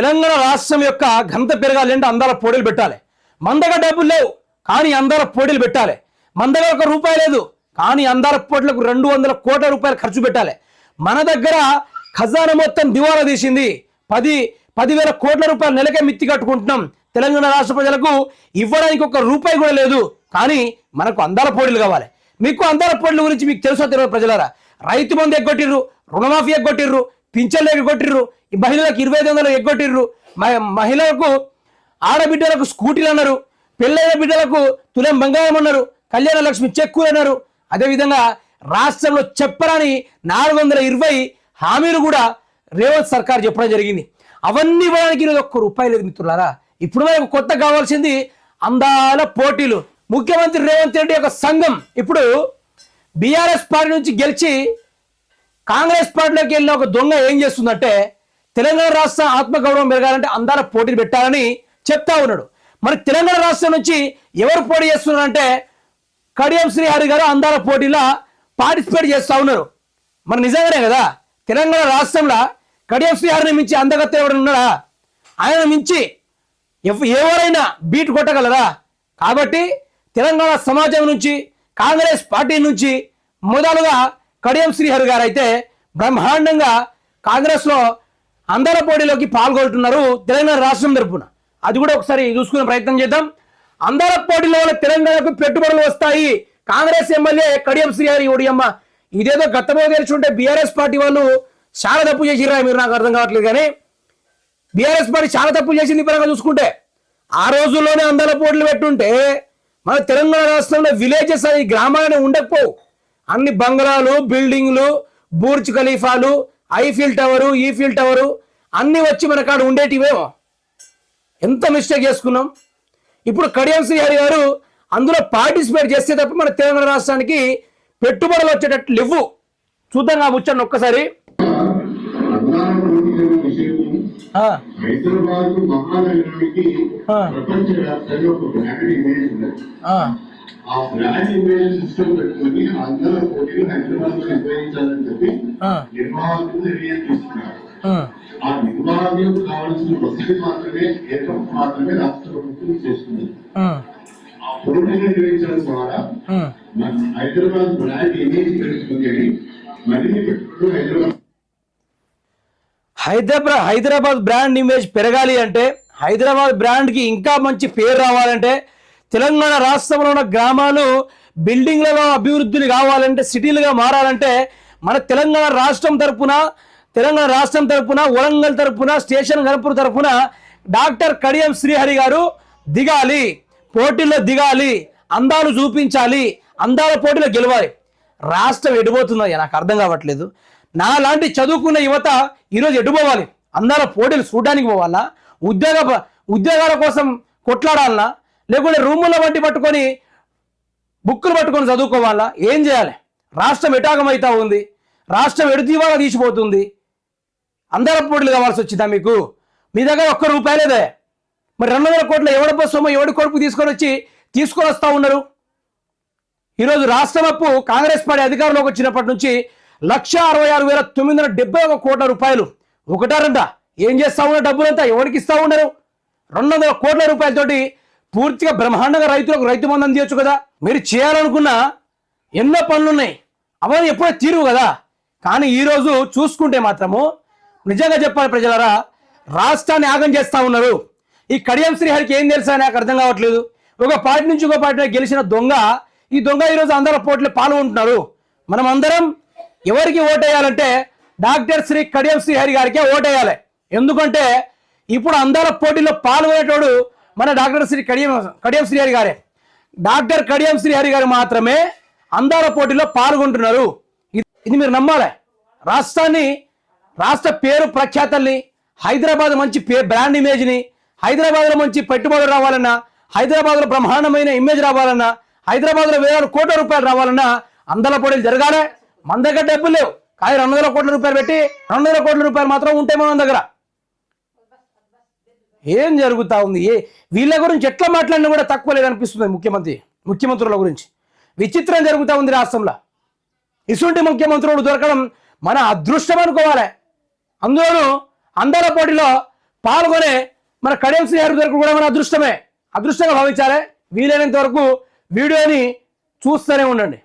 తెలంగాణ రాష్ట్రం యొక్క ఘనత పెరగాలి అంటే అందాల పోటీలు పెట్టాలి. మందగా డబ్బులు లేవు కానీ అందాల పోటీలు పెట్టాలి. మందగా ఒక రూపాయి లేదు కానీ అందాల పోటీలకు రెండు వందల కోట్ల రూపాయలు ఖర్చు పెట్టాలి. మన దగ్గర ఖజానా మొత్తం దివాలా తీసింది. పది పదివేల కోట్ల రూపాయలు నెలకే మిత్తి కట్టుకుంటున్నాం. తెలంగాణ రాష్ట్ర ప్రజలకు ఇవ్వడానికి ఒక రూపాయి కూడా లేదు కానీ మనకు అందాల పోటీలు కావాలి. మీకు అందాల పోటీల గురించి మీకు తెలుసో తెలియదు ప్రజలారా? రైతు బంధు ఎగ్గొట్టిర్రు రుణమాఫీ ఎగ్గొట్టిర్రు పింఛన్లు ఎగ్గొట్టిర్రు మహిళలకు ఇరవై ఐదు వందలు ఎగ్గొట్టిర్రు. మహిళలకు ఆడబిడ్డలకు స్కూటీలు అన్నారు. పెళ్ళైన బిడ్డలకు తులం బంగారం అన్నారు. కళ్యాణ లక్ష్మి చెక్కులు అన్నారు. అదేవిధంగా రాష్ట్రంలో చెప్పరాని నాలుగు వందల ఇరవై హామీలు కూడా రేవంత్ సర్కార్ చెప్పడం జరిగింది. అవన్నీ ఇవ్వడానికి ఈరోజు ఒక్క రూపాయి లేదు మిత్రులారా. ఇప్పుడు మనకు కొత్త కావాల్సింది అందాల పోటీలు. ముఖ్యమంత్రి రేవంత్ రెడ్డి యొక్క సంఘం ఇప్పుడు బీఆర్ఎస్ పార్టీ నుంచి గెలిచి కాంగ్రెస్ పార్టీలోకి వెళ్ళిన ఒక దొంగ ఏం చేస్తుందంటే తెలంగాణ రాష్ట్ర ఆత్మగౌరవం పెరగాలంటే అందరూ పోటీ పెట్టాలని చెప్తా ఉన్నాడు. మరి తెలంగాణ రాష్ట్రం నుంచి ఎవరు పోటీ చేస్తున్నారంటే కడియం శ్రీహరి గారు అందాల పోటీలో పార్టిసిపేట్ చేస్తూ ఉన్నారు. మరి నిజంగానే కదా? తెలంగాణ రాష్ట్రంలో కడియం శ్రీహరిని మించి అందగత్త ఎవరు ఉన్నాడా ఆయన మించి ఎవరైనా బీట్ కొట్టగలరా? కాబట్టి తెలంగాణ సమాజం నుంచి కాంగ్రెస్ పార్టీ నుంచి మొదలుగా కడియం శ్రీహరి గారు అయితే బ్రహ్మాండంగా కాంగ్రెస్లో అందర పోటీలోకి పాల్గొంటున్నారు తెలంగాణ రాష్ట్రం తరపున. అది కూడా ఒకసారి చూసుకునే ప్రయత్నం చేద్దాం. అందర పోటీలో తెలంగాణకు పెట్టుబడులు వస్తాయి. కాంగ్రెస్ ఎమ్మెల్యే కడియం శ్రీహరి ఓడియమ్మ. ఇదేదో గతంలో తెలిసి ఉంటే బీఆర్ఎస్ పార్టీ వాళ్ళు చాలా తప్పు చేసిరా మీరు నాకు అర్థం కావట్లేదు కానీ బీఆర్ఎస్ పార్టీ చాలా తప్పు చేసింది పరంగా చూసుకుంటే ఆ రోజుల్లోనే అందాల పోటీలు పెట్టుంటే మన తెలంగాణ రాష్ట్రంలో విలేజెస్ అని గ్రామాలని ఉండకపోవు. అన్ని బంగ్లాలు బిల్డింగ్లు బూర్జ్ ఖలీఫాలు ఐఫిల్ టవరు ఈఫిల్ టవరు అన్ని వచ్చి మన కాడ ఉండేటివేమో ఎంత మిస్టేక్ చేసుకున్నాం. ఇప్పుడు కడియం శ్రీహరి గారు అందులో పార్టిసిపేట్ చేస్తే తప్ప మన తెలంగాణ రాష్ట్రానికి పెట్టుబడులు వచ్చేటట్లు లేవు. చూద్దాం ఆ ముచ్చండి ఒక్కసారి. ఆ, హైదరాబాద్ మహానగరానికి ఆ. ప్రపంచ వ్యాప్తంగా ఒక బ్రాండ్ ఇమేజ్ ఉన్నది ఆ, ఆ బ్రాండ్ ఇమేజ్ సిస్టమ్ పెట్టుకుని అందరూ పోటీలు హైదరాబాద్లో నిర్వహించాలని ఆ, కావాల్సిన వసతి మాత్రమే ఏర్పాటు మాత్రమే రాష్ట్ర ప్రభుత్వం చేస్తుంది. ఆ, నిర్వహించడం ద్వారా. మన హైదరాబాద్ బ్రాండ్ ఇమేజ్ మరిన్ని పెట్టుబడులు హైదరాబాద్ హైదరాబాద్ హైదరాబాద్ బ్రాండ్ ఇమేజ్ పెరగాలి అంటే హైదరాబాద్ బ్రాండ్కి ఇంకా మంచి పేరు రావాలంటే తెలంగాణ రాష్ట్రంలో ఉన్న గ్రామాలు బిల్డింగ్లలో అభివృద్ధిని కావాలంటే సిటీలుగా మారాలంటే మన తెలంగాణ రాష్ట్రం తరపున తెలంగాణ రాష్ట్రం తరపున వరంగల్ తరపున స్టేషన్ గణపూర్ తరపున డాక్టర్ కడియం శ్రీహరి గారు దిగాలి పోటీల్లో దిగాలి అందాలు చూపించాలి అందాల పోటీలో గెలవాలి. రాష్ట్రం ఎడిపోతుందో నాకు అర్థం కావట్లేదు. నా లాంటి చదువుకున్న యువత ఈరోజు ఎడిపోవాలి. అందాల పోటీలు చూడడానికి పోవాలా? ఉద్యోగ ఉద్యోగాల కోసం కొట్లాడాలనా లేకుంటే రూముల వంటి పట్టుకొని బుక్కులు పట్టుకొని చదువుకోవాలా? ఏం చేయాలి? రాష్ట్రం ఎటాగమైతా ఉంది? రాష్ట్రం ఎడుతీవాగా తీసిపోతుంది? అందర పోటీలు కావాల్సి వచ్చిందా మీకు? మీ దగ్గర ఒక్క రూపాయలేదే మరి రెండు వందల కోట్ల ఎవడ సొమ్ము ఎవడి కొడుకు తీసుకొని వచ్చి తీసుకొని వస్తూ ఉన్నారు? ఈరోజు రాష్ట్రం అప్పు కాంగ్రెస్ పార్టీ అధికారంలోకి వచ్చినప్పటి నుంచి లక్ష అరవై ఆరు వేల తొమ్మిది వందల డెబ్బై ఒక కోట్ల రూపాయలు. ఒకటారంట ఏం చేస్తా ఉన్న డబ్బులంతా? ఎవరికి ఇస్తా ఉన్నారు? రెండు వందల కోట్ల రూపాయలతోటి పూర్తిగా బ్రహ్మాండంగా రైతులకు రైతు మందం అందించచ్చు కదా? మీరు చేయాలనుకున్న ఎన్నో పనులు ఉన్నాయి అవన్నీ ఎప్పుడో తీరువు కదా? కానీ ఈరోజు చూసుకుంటే మాత్రము నిజంగా చెప్పాలి ప్రజలరా రాష్ట్రాన్ని యాగం చేస్తూ ఉన్నారు. ఈ కడియం శ్రీహరికి ఏం తెలుసా నాకు అర్థం కావట్లేదు. ఒక పార్టీ నుంచి ఒక పార్టీ గెలిచిన దొంగ ఈ దొంగ ఈరోజు అందరూ పోటీలో పాల్గొంటున్నారు. మనం అందరం ఎవరికి ఓటేయాలంటే డాక్టర్ శ్రీ కడియం శ్రీహరి గారికే ఓటేయాలి. ఎందుకంటే ఇప్పుడు అందర పోటీలో పాల్గొనేటోడు మన డాక్టర్ శ్రీ కడియం కడియం శ్రీహరి గారే. డాక్టర్ కడియం శ్రీహరి గారు మాత్రమే అందాల పోటీలో పాల్గొంటున్నారు. ఇది ఇది మీరు నమ్మాలి? రాష్ట్రాన్ని రాష్ట్ర పేరు ప్రఖ్యాతల్ని హైదరాబాద్ మంచి పే బ్రాండ్ ఇమేజ్ని హైదరాబాద్లో మంచి పెట్టుబడులు రావాలన్నా హైదరాబాద్లో బ్రహ్మాండమైన ఇమేజ్ రావాలన్నా హైదరాబాద్లో వేల కోట్ల రూపాయలు రావాలన్నా అందల పోటీలు జరగాలి. మన దగ్గర డబ్బులు లేవు. కానీ రెండు వందల కోట్ల రూపాయలు పెట్టి రెండు వందల కోట్ల రూపాయలు మాత్రం ఉంటాయి మన దగ్గర. ఏం జరుగుతూ ఉంది? ఏ వీళ్ళ గురించి ఎట్లా మాట్లాడినా కూడా తక్కువ లేదనిపిస్తుంది ముఖ్యమంత్రి ముఖ్యమంత్రుల గురించి. విచిత్రం జరుగుతూ ఉంది రాష్ట్రంలో. ఇసుంటి ముఖ్యమంత్రులు దొరకడం మన అదృష్టం అనుకోవాలి. అందులోనూ అందర పోటీలో పాల్గొనే మన కడియం శ్రీహరి దొరకడం కూడా మన అదృష్టమే. అదృష్టంగా భావించాలి. వీలైనంత వరకు వీడియోని చూస్తూనే ఉండండి.